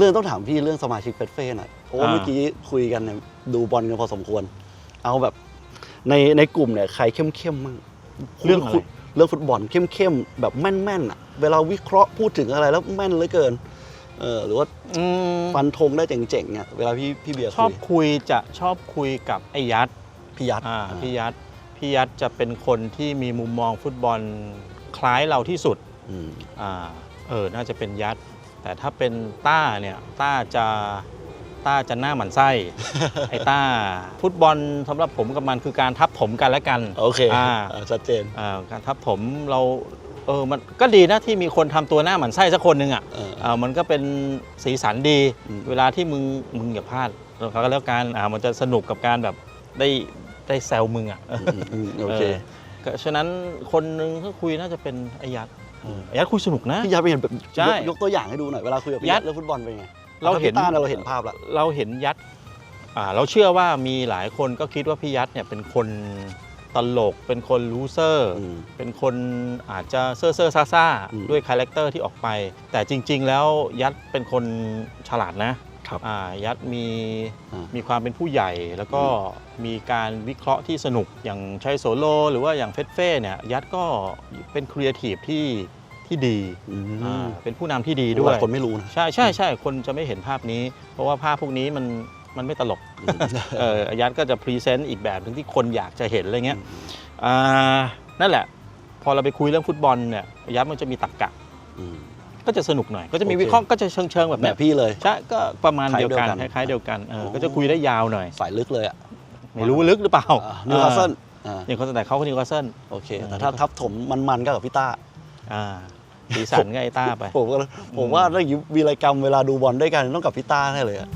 เรื่องต้องถามพี่เรื่องสมาชิกเฟสเฟ่หน่อยเพราะว่าอ่าเมื่อกี้คุยกันเนี่ยดูบอลกันพอสมควร เอาแบบในในกลุ่มเนี่ยใครเข้มเข้มๆมั่งเรื่องอะไรเรื่องฟุตบอลเข้มเข้มๆแบบแม่นแม่นๆอะเวลาวิเคราะห์พูดถึงอะไรแล้วแม่นเหลือเกินเออหรือว่าอืมฟันธงได้เจ๋งๆเนี่ยเวลาพี่พี่เบียร์ชอบคุยคุยจะชอบคุยกับไอ้ยัดพี่ยัดอ่าอ่าพี่ยัดพี่ยัดจะเป็นคนที่มีมุมมองฟุตบอลคล้ายเราที่สุดอืมอ่าเออน่าจะเป็นยัด แต่ถ้าเป็นต้าเนี่ยต้าจะต้าจะหน้าหมันไส้ ไอ้ต้าฟุตบอลสำหรับผมกับมันคือการทับถมกันและกันโอเคอ่าอ่าชัดเจนอ่าการทับถมเราเออมันก็ดีนะที่มีคนทำตัวหน้าหมันไส้สักคนหนึ่งอะเอออ่ามันก็เป็นสีสันดีอืมเวลาที่มึงมึงอย่าพลาดแล้วก็แล้วกันอ่ามันจะสนุกกับการแบบได้ได้แซวมึงอะอืมอืมโอเคก็ฉะนั้นคนหนึ่งถ้าคุยน่าจะเป็นไอ้ยัดเออไอ้ ยัดคุยสนุกนะพี่ยัดไปเห็นแบบใช่ยกยกตัวอย่างให้ดูหน่อยเวลาคุยกับพี่ยัยัดดเรื่องฟุตบอลเป็นไงเราเห็นถ้พี่ต้าเราเห็นภาพละเราเห็นยัดอ่าเราเชื่อว่ามีหลายคนก็คิดว่าพี่ยัดเนี่ยเป็นคนตลกเป็นคนลูเซอร์อืมเป็นคนอาจจะเซ่อเซ่อซ่าซ่าๆอืมด้วยคาแรคเตอร์ที่ออกไป แต่จริง ๆ แล้วยัดเป็นคนฉลาดนะ ครับอ่ายัดมีอ่ามีมีความเป็นผู้ใหญ่ แล้วก็มีการวิเคราะห์ที่สนุกอย่างชัยโสโล หรือว่าอย่างเฟสเฟ่เนี่ยยัดก็เป็นครีเอทีฟที่ที่ดีอืมอ่าเป็นผู้นำที่ดีหด้วยลายคนไม่รู้นะใช่ใช่ใช่คนจะไม่เห็นภาพนี้ เพราะว่าภาพพวกนี้มันมันไม่ตลกอืมเออยัดก็จะพรีเซนต์อีกแบบหนึงที่คนอยากจะเห็นอะไรเงี้ยอ่านั่นแหละ พอเราไปคุยเรื่องฟุตบอลเนี่ยยัดมันจะมีตรรกกะอืม ก็จะสนุกหน่อย ก็จะมีโอเควิเคราะห์ก็จะเชิงเชิงๆแบบแบเนี้บยพี่เลย ใช่ก็ประมาณคล้ายเดียวกันเดียวกันคล้ายๆเดียวกันเอออ๋อก็จะคุยได้ยาวหน่อย สายลึกเลยอะไม่รู้ลึกหรือเปล่านิวคาสเซิลอ่าอย่างคนแต่เขาคนนิวคาสเซิล โอเคเออแต่ถ้าทับถมมันๆก็กับพี่ต้า อ่าสีสันก็ไอ้ต้าไป ผมก็ผมว่าเรื่องวีรกรรมเวลาดูบอลด้วยกันต้องกับพี่ต้าแน่เลยอะ